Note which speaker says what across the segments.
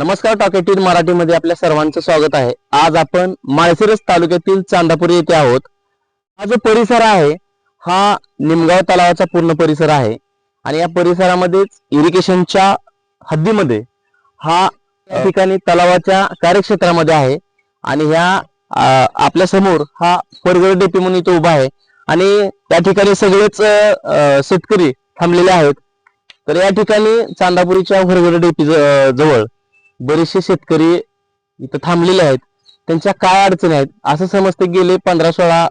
Speaker 1: नमस्कार टॉकेटीन मराठीमध्ये आपल्या सर्वांचं स्वागत आहे. आज आपण माळशिरस तालुक्यातील चांदापुरी येथे आहोत. हा जो परिसर आहे हा निमगाव तलावाचा पूर्ण परिसर आहे. आणि या परिसरामध्येच इरिगेशनच्या हद्दीमध्ये हा या ठिकाणी तलावाच्या कार्यक्षेत्रामध्ये आहे. आणि ह्या आपल्यासमोर हा परगड डेपी म्हणून इथे उभा आहे. आणि त्या ठिकाणी सगळेच अ, शेतकरी थांबलेले आहेत. तर या ठिकाणी चांदापुरीच्या वरगड डेपी ज- जवळ बरेचसे शेतकरी इथं थांबलेले आहेत. त्यांच्या काय अडचणी आहेत? असं समजते गेले पंधरा सोळा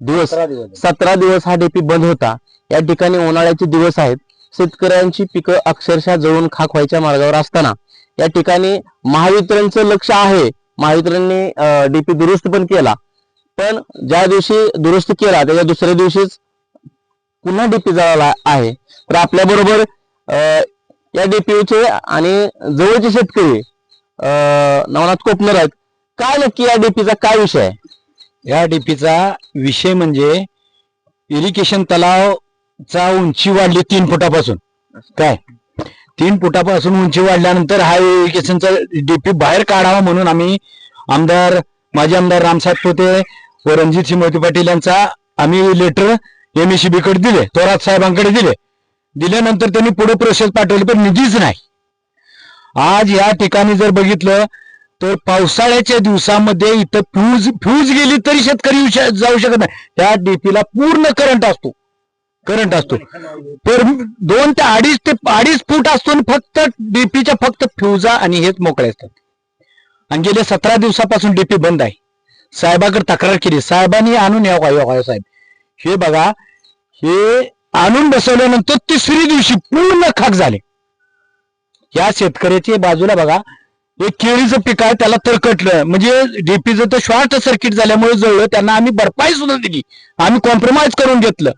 Speaker 1: दिवस सतरा दिवस हा डेपी बंद होता. या ठिकाणी उन्हाळ्याचे दिवस आहेत. शेतकऱ्यांची पिकं अक्षरशः जळून खाक व्हायच्या मार्गावर असताना. या ठिकाणी महावितरणचं लक्ष आहे. महावितरणने डीपी दुरुस्त पण केला. पण ज्या दिवशी दुरुस्त केला त्याच्या दुसऱ्या दिवशीच पुन्हा डीपी जळाला आहे. तर आपल्या बरोबर या डीपीचे आणि जवळचे शेतकरी नवनाथ कोपनर आहेत. काय नक्की या डीपीचा काय विषय आहे?
Speaker 2: या डीपीचा विषय म्हणजे इरिगेशन तलावचा उंची वाढली तीन फुटापासून. काय? तीन फुटापासून उंची वाढल्यानंतर हा इरिगेशनचा डीपी बाहेर काढावा म्हणून आम्ही आमदार माजी आमदार रामसाहेब पोते व रणजित सिंह मोहिते पाटील यांचा आम्ही लेटर एमएसीबी कडे दिले थोरात साहेबांकडे दिले. दिल्यानंतर त्यांनी पुढे प्रोसेस पाठवली पण निधीच नाही. आज या ठिकाणी जर बघितलं तर पावसाळ्याच्या दिवसामध्ये इथं फ्यूज फ्यूज गेली तरी शेतकरी जाऊ शकत नाही. त्या डीपीला पूर्ण करंट असतो. करंट असतो. तर दोन ते अडीच ते अडीच फूट असतो आणि फक्त डीपीच्या फक्त फ्युजा आणि हेच मोकळे असतात. आणि गेल्या सतरा दिवसापासून डीपी बंद आहे. साहेबाकडे तक्रार केली. साहेबांनी आणून या साहेब. हे बघा हे आणून बसवल्यानंतर तिसरी दिवशी पूर्ण खाक झाले. या शेतकऱ्याच्या बाजूला बघा एक केळीचं पीक आहे त्याला तरकटलं. म्हणजे डीपीचं तर शॉर्ट सर्किट झाल्यामुळे जळलं त्यांना आम्ही भरपाई सुद्धा दिली. आम्ही कॉम्प्रोमाइज करून घेतलं.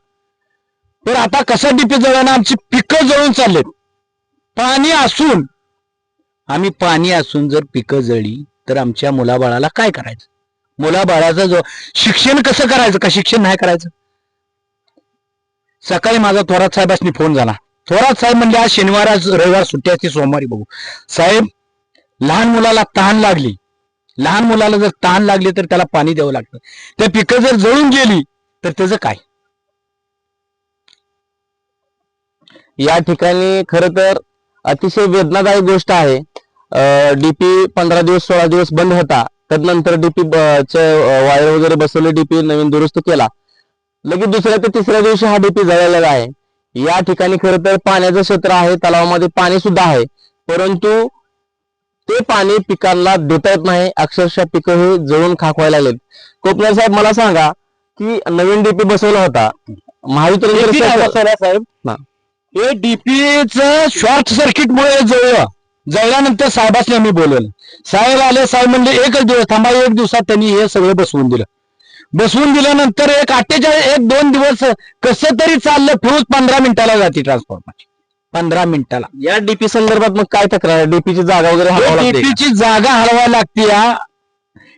Speaker 2: तर आता कसं डीपी जळल्यानं आमची पिकं जळून चाललेत. पाणी असून आम्ही पाणी असून जर पिकं जळली तर आमच्या मुलाबाळाला काय करायचं? मुलाबाळाचं जो शिक्षण कसं करायचं? का शिक्षण नाही करायचं? सकाळी माझा थोरात साहेबांनी फोन झाला. थोरात साहेब म्हणजे आज शनिवार आज रविवार सुट्टी असते सोमवारी बघू. साहेब लहान मुलाला तहान लागली. लहान मुलाला जर तहान लागली तर त्याला पाणी द्यावं लागतं. त्या पिकं जर जळून गेली तर त्याचं काय?
Speaker 1: या ठिकाणी खर तर अतिशय वेदनादायक गोष्ट आहे. डीपी पंधरा दिवस सोळा दिवस बंद होता. त्यानंतर डीपी वायर वगैरे बसवले डीपी नवीन दुरुस्त केला. लगेच दुसऱ्या ते तिसऱ्या दिवशी हा डीपी जळलेला आहे. या ठिकाणी खरं तर पाण्याचं क्षेत्र आहे तलावामध्ये पाणी सुद्धा आहे. परंतु ते पाणी पिकांना देता येत नाही अक्षरशः पिकं हे जळून खाक व्हायला लागलेत. कोकणा साहेब मला सांगा की नवीन डीपी बसवला होता. महावितरण साहेब? हा.
Speaker 2: डीपीच शॉर्ट सर्किट मुळे जळलं. जळल्यानंतर साहेबांनी आम्ही बोलवलं. साहेब आले साहेब म्हणले एकच दिवस थांबा एक दिवसात त्यांनी हे सगळं बसवून दिलं. बसवून दिल्यानंतर एक अठ्ठेचाळीस एक दोन दिवस कसं तरी चाललं फ्यूज पंधरा मिनिटाला जाते ट्रान्सफॉर्मरची पंधरा मिनिटाला.
Speaker 1: या डीपी संदर्भात मग काय तक्रार? आहे डीपीची जागा वगैरे?
Speaker 2: डीपीची जागा हलवायला लागते या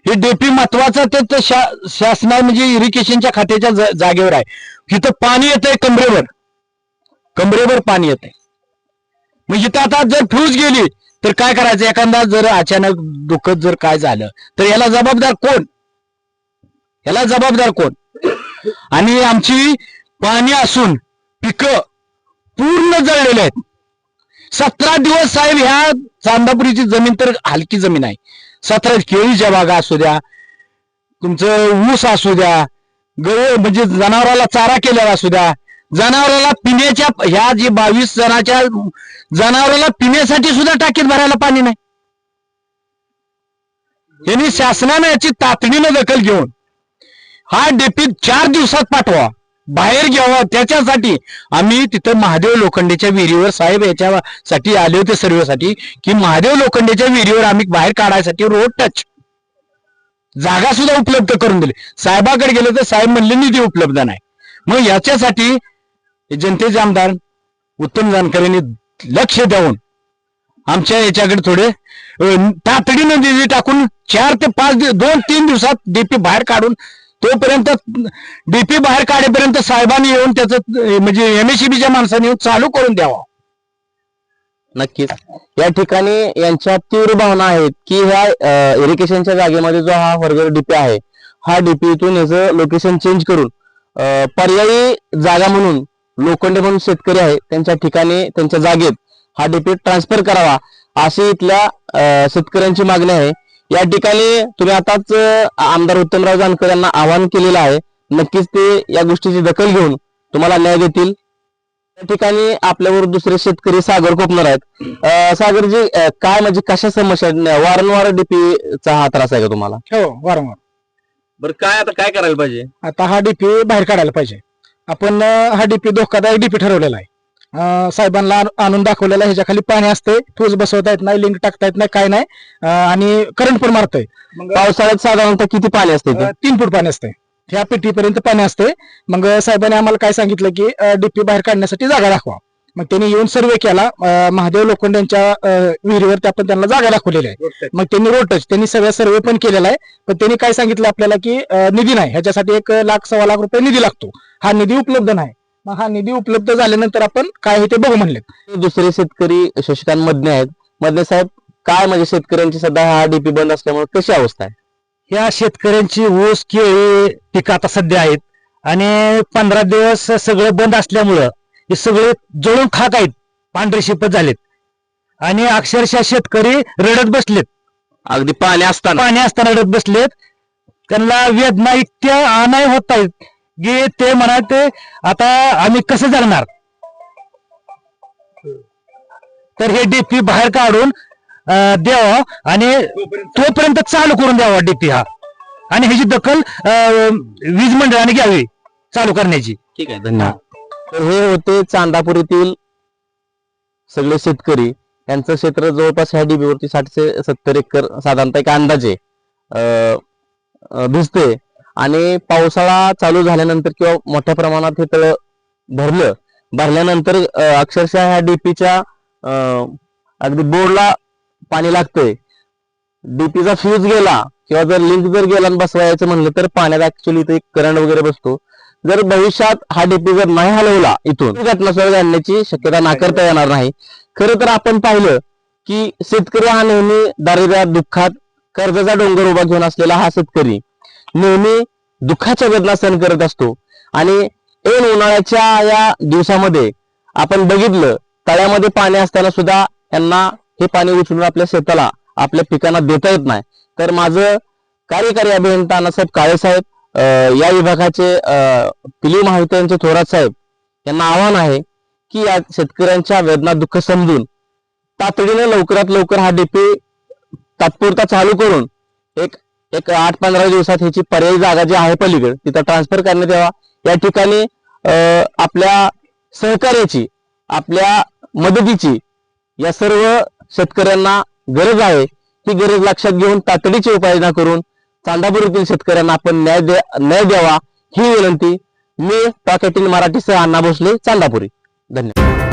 Speaker 2: हे डीपी महत्वाचं ते शा- शासना म्हणजे इरिगेशनच्या खात्याच्या जा- जागेवर आहे. इथं पाणी येतंय कमरेवर. कमरेवर पाणी येतंय. मग इथं आता जर फ्यूज गेली तर काय करायचं? एखादा जर अचानक दुःखद जर काय झालं तर याला जबाबदार कोण? याला जबाबदार कोण? आणि आमची पाणी असून पिकं पूर्ण जळलेले आहेत. सतरा दिवस साहेब ह्या चांदापुरीची जमीन तर हलकी जमीन आहे. सतरा केळीच्या बागा असू द्या तुमचं ऊस असू द्या गव म्हणजे जनावराला चारा केलेला असू द्या जनावराला पिण्याच्या ह्या जे बावीस जणाच्या जनावराला पिण्यासाठी सुद्धा टाकीत भरायला पाणी नाही. यांनी शासनानं याची तातडीनं दखल घेऊन हा डेपी चार दिवसात पाठवा. बाहेर घ्यावा. त्याच्यासाठी आम्ही तिथं महादेव लोखंडेच्या विहिरीवर साहेब याच्यासाठी आले होते सर्वेसाठी की महादेव लोखंडेच्या विहिरीवर आम्ही बाहेर काढायसाठी रोड टच. जागा सुद्धा उपलब्ध करून दिली. साहेबाकडे गेले तर साहेब म्हणले निधी उपलब्ध नाही. मग याच्यासाठी जनतेचे आमदार उत्तम जानकरांनी लक्ष देऊन आमच्या याच्याकडे थोडे तातडीनं निधी टाकून चार ते पाच दिवस दोन तीन दिवसात डीपी बाहेर काढून तोपर्यंत डीपी बाहेर काढेपर्यंत साहेबांनी येऊन त्याचं म्हणजे एमएसीबीच्या माणसाने येऊन चालू करून द्यावा.
Speaker 1: नक्कीच. या ठिकाणी यांच्या तीव्र भावना आहेत की ह्या इरिगेशनच्या जागेमध्ये जो हा वर्ग डीपी आहे हा डीपी इथून याचं लोकेशन चेंज करून पर्यायी जागा म्हणून लोखंडे म्हणून शेतकरी आहे त्यांच्या ठिकाणी त्यांच्या जागेत हा डीपी ट्रान्सफर करावा अशी इथल्या शेतकऱ्यांची मागणी आहे. या ठिकाणी तुम्ही आताच आमदार उत्तमराव जानकर यांना आवाहन केलेलं आहे. नक्कीच ते या गोष्टीची दखल घेऊन तुम्हाला न्याय देतील. त्या ठिकाणी आपल्यावर दुसरे शेतकरी सागर कोपनर आहेत. सागरजी काय म्हणजे कशा समस्या आहेत? वारंवार डीपीचा हा त्रास आहे का तुम्हाला?
Speaker 3: हो वारंवार.
Speaker 1: बरं काय आता काय करायला पाहिजे?
Speaker 3: आता हा डीपी बाहेर काढायला पाहिजे. आपण हा डीपी धोकादायक डीपी ठरवलेला आहे. साहेबांना आण- आणून दाखवलेला आहे. ह्याच्या खाली पाणी असते फ्यूज बसवता येत नाही लिंक टाकता येत नाही काय नाही. आणि करंट पण मारतोय.
Speaker 1: पावसाळ्यात साधारणतः किती पाणी असते
Speaker 3: तीन फूट पाणी असते ह्या पेटीपर्यंत पाणी असते मग साहेबांनी आम्हाला काय सांगितलं की डीपी बाहेर काढण्यासाठी जागा दाखवा. मग त्यांनी येऊन सर्वे केला. महादेव लोखंड्यांच्या अं, विहिरीवरती आपण त्यांना जागा दाखवलेली आहे. मग त्यांनी रोड टच त्यांनी सगळ्या सर्वे पण केलेला आहे. पण त्यांनी काय सांगितलं आपल्याला की निधी नाही. ह्याच्यासाठी एक लाख सव्वा लाख रुपये निधी लागतो. हा निधी उपलब्ध नाही. मग हा निधी उपलब्ध झाल्यानंतर आपण काय आहे ते बघू म्हणले
Speaker 1: दुसरे शेतकरी शशिकांत मधने आहेत. मधने साहेब काय म्हणजे शेतकऱ्यांची सध्या हा डीपी बंद असल्यामुळे कशी अवस्था आहे?
Speaker 2: ह्या शेतकऱ्यांची ऊस केळी पिकं आता सध्या आहेत. आणि पंधरा दिवस सगळं बंद असल्यामुळं हे सगळे जळून खाक आहेत. पांढरे शिपत झालेत. आणि अक्षरशः शेतकरी रडत बसलेत.
Speaker 1: अगदी पाणी असताना.
Speaker 2: पाणी असताना रडत बसलेत. त्यांना वेदना इतक्या अनाय होत आहेत. की ते म्हणत आता आम्ही कसं जगणार? तर हे डीपी बाहेर काढून अं, द्यावं आणि तोपर्यंत चालू करून द्यावा डीपी हा. आणि ह्याची दखल अं, वीज मंडळाने घ्यावी चालू करण्याची.
Speaker 1: ठीक आहे धन्यवाद. तर हे होते चांदापूर येथील सगळे शेतकरी. यांचं क्षेत्र जवळपास ह्या डीबीवरती साठ ते सत्तर एकर साधारणतः एक अंदाजे भिजते आणि पावसाळा चालू झाल्यानंतर किंवा मोठ्या प्रमाणात हे तळ भरलं भरल्यानंतर अक्षरशः ह्या डीपीच्या अगदी बोर्डला पाणी लागतंय. डीपीचा फ्यूज गेला किंवा जर लिंक जर गेला बसवायचं म्हणलं तर पाण्यात ऍक्च्युली इथे करंट वगैरे बसतो. जर भविष्यात हा डीपी जर नाही हलवला इथून घटनास्थळ घालण्याची घडण्याची शक्यता नाकारता येणार नाही. खरं तर आपण पाहिलं की शेतकरी हा नेहमी दारिद्र्यात दुःखात कर्जाचा डोंगर उभा घेऊन असलेला हा शेतकरी. नेहमी दुःखाच्या वेदना सहन करत असतो. आणि ऐन उन्हाळ्याच्या या दिवसामध्ये आपण बघितलं तळ्यामध्ये पाणी असताना सुद्धा यांना हे पाणी उचलून आपल्या शेताला आपल्या पिकांना देता येत नाही. तर माझं कार्यकारी अभियंता अण्णासाहेब काळे साहेब या विभागाचे अं, पिली महावितरणचे थोरात साहेब यांना आव्हान आहे की या शेतकऱ्यांच्या वेदना दुःख समजून तातडीने लवकरात लवकर हा डीपी तात्पुरता चालू करून एक एक आठ पंधरा दिवसात ह्याची पर्यायी जागा जी आहे पलीकडे तिथं ट्रान्सफर करण्यात यावा. या ठिकाणी अं, आपल्या सहकार्याची आपल्या मदतीची या सर्व शेतकऱ्यांना गरज आहे. ती गरज लक्षात घेऊन तातडीची उपाययोजना करून चांदापूर येथील शेतकऱ्यांना आपण न्याय द्या न्याय द्यावा ही विनंती मी टॉक मराठीसह अण्णा भोसले चांदापुरी. धन्यवाद.